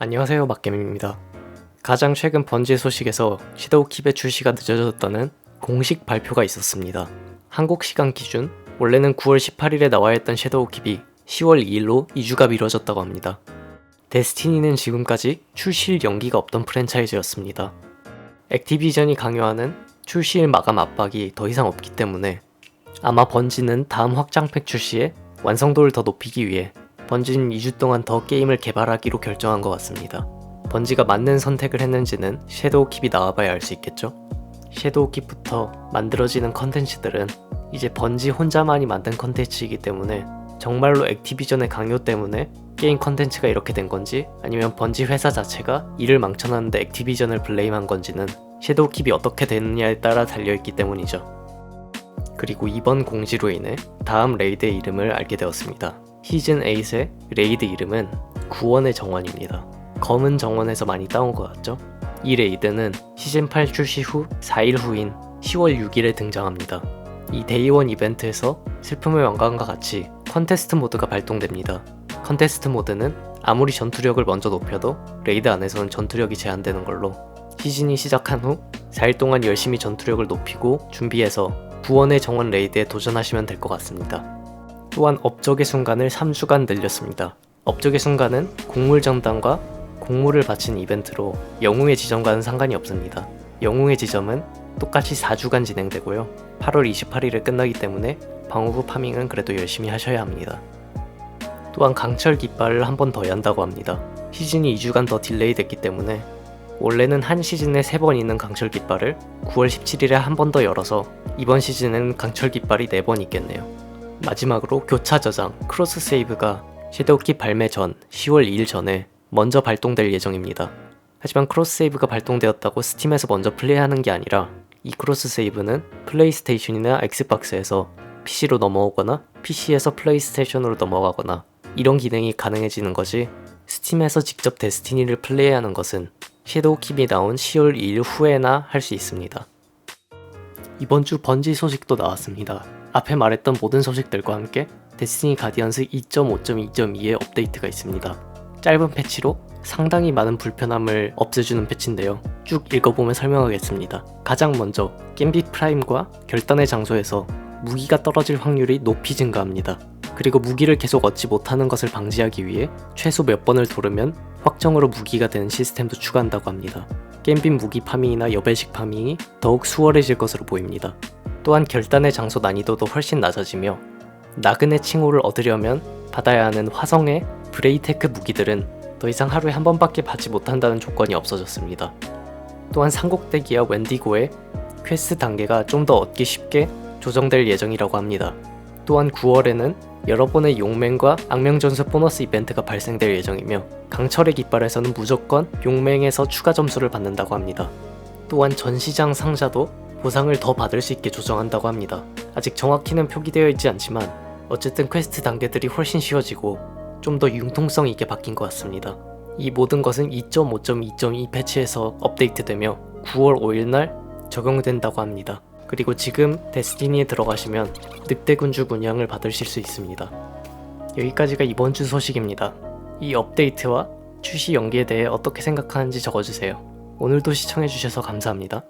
안녕하세요 막겜입니다. 가장 최근 번지 소식에서 섀도우 킵의 출시가 늦어졌다는 공식 발표가 있었습니다. 한국 시간 기준 원래는 9월 18일에 나와야 했던 섀도우 킵이 10월 2일로 2주가 미뤄졌다고 합니다. 데스티니는 지금까지 출시일 연기가 없던 프랜차이즈였습니다. 액티비전이 강요하는 출시일 마감 압박이 더 이상 없기 때문에 아마 번지는 다음 확장팩 출시에 완성도를 더 높이기 위해 번지는 2주 동안 더 게임을 개발하기로 결정한 것 같습니다. 번지가 맞는 선택을 했는지는 섀도우 킵이 나와봐야 알 수 있겠죠? 섀도우 킵부터 만들어지는 컨텐츠들은 이제 번지 혼자만이 만든 컨텐츠이기 때문에 정말로 액티비전의 강요 때문에 게임 컨텐츠가 이렇게 된 건지 아니면 번지 회사 자체가 이를 망쳐놨는데 액티비전을 블레임한 건지는 섀도우 킵이 어떻게 되느냐에 따라 달려있기 때문이죠. 그리고 이번 공지로 인해 다음 레이드의 이름을 알게 되었습니다. 시즌 8의 레이드 이름은 구원의 정원입니다. 검은 정원에서 많이 따온 것 같죠? 이 레이드는 시즌 8 출시 후 4일 후인 10월 6일에 등장합니다. 이 데이원 이벤트에서 슬픔의 왕관과 같이 컨테스트 모드가 발동됩니다. 컨테스트 모드는 아무리 전투력을 먼저 높여도 레이드 안에서는 전투력이 제한되는 걸로 시즌이 시작한 후 4일 동안 열심히 전투력을 높이고 준비해서 구원의 정원 레이드에 도전하시면 될 것 같습니다. 또한 업적의 순간을 3주간 늘렸습니다. 업적의 순간은 곡물 전당과 곡물을 바친 이벤트로 영웅의 지점과는 상관이 없습니다. 영웅의 지점은 똑같이 4주간 진행되고요. 8월 28일에 끝나기 때문에 방어구 파밍은 그래도 열심히 하셔야 합니다. 또한 강철 깃발을 한 번 더 연다고 합니다. 시즌이 2주간 더 딜레이 됐기 때문에 원래는 한 시즌에 3번 있는 강철 깃발을 9월 17일에 한 번 더 열어서 이번 시즌에는 강철 깃발이 4번 있겠네요. 마지막으로 교차 저장, 크로스 세이브가 섀도우키 발매 전 10월 2일 전에 먼저 발동될 예정입니다. 하지만 크로스 세이브가 발동되었다고 스팀에서 먼저 플레이하는 게 아니라 이 크로스 세이브는 플레이스테이션이나 엑스박스에서 PC로 넘어오거나 PC에서 플레이스테이션으로 넘어가거나 이런 기능이 가능해지는 거지 스팀에서 직접 데스티니를 플레이하는 것은 섀도우 킵이 나온 10월 2일 후에나 할 수 있습니다. 이번 주 번지 소식도 나왔습니다. 앞에 말했던 모든 소식들과 함께 데스티니 가디언스 2.5.2.2의 업데이트가 있습니다. 짧은 패치로 상당히 많은 불편함을 없애주는 패치인데요. 쭉 읽어보면 설명하겠습니다. 가장 먼저 겜빗 프라임과 결단의 장소에서 무기가 떨어질 확률이 높이 증가합니다. 그리고 무기를 계속 얻지 못하는 것을 방지하기 위해 최소 몇 번을 돌으면 확정으로 무기가 되는 시스템도 추가한다고 합니다. 겜빗 무기 파밍이나 여배식 파밍이 더욱 수월해질 것으로 보입니다. 또한 결단의 장소 난이도도 훨씬 낮아지며 나그네 칭호를 얻으려면 받아야 하는 화성의 브레이테크 무기들은 더 이상 하루에 한 번밖에 받지 못한다는 조건이 없어졌습니다. 또한 삼국대기와 웬디고의 퀘스트 단계가 좀 더 얻기 쉽게 조정될 예정이라고 합니다. 또한 9월에는 여러 번의 용맹과 악명전수 보너스 이벤트가 발생될 예정이며 강철의 깃발에서는 무조건 용맹에서 추가 점수를 받는다고 합니다. 또한 전시장 상자도 보상을 더 받을 수 있게 조정한다고 합니다. 아직 정확히는 표기되어 있지 않지만 어쨌든 퀘스트 단계들이 훨씬 쉬워지고 좀 더 융통성 있게 바뀐 것 같습니다. 이 모든 것은 2.5.2.2 패치에서 업데이트되며 9월 5일 날 적용된다고 합니다. 그리고 지금 데스티니에 들어가시면 늑대군주 문양을 받으실 수 있습니다. 여기까지가 이번 주 소식입니다. 이 업데이트와 출시 연기에 대해 어떻게 생각하는지 적어주세요. 오늘도 시청해주셔서 감사합니다.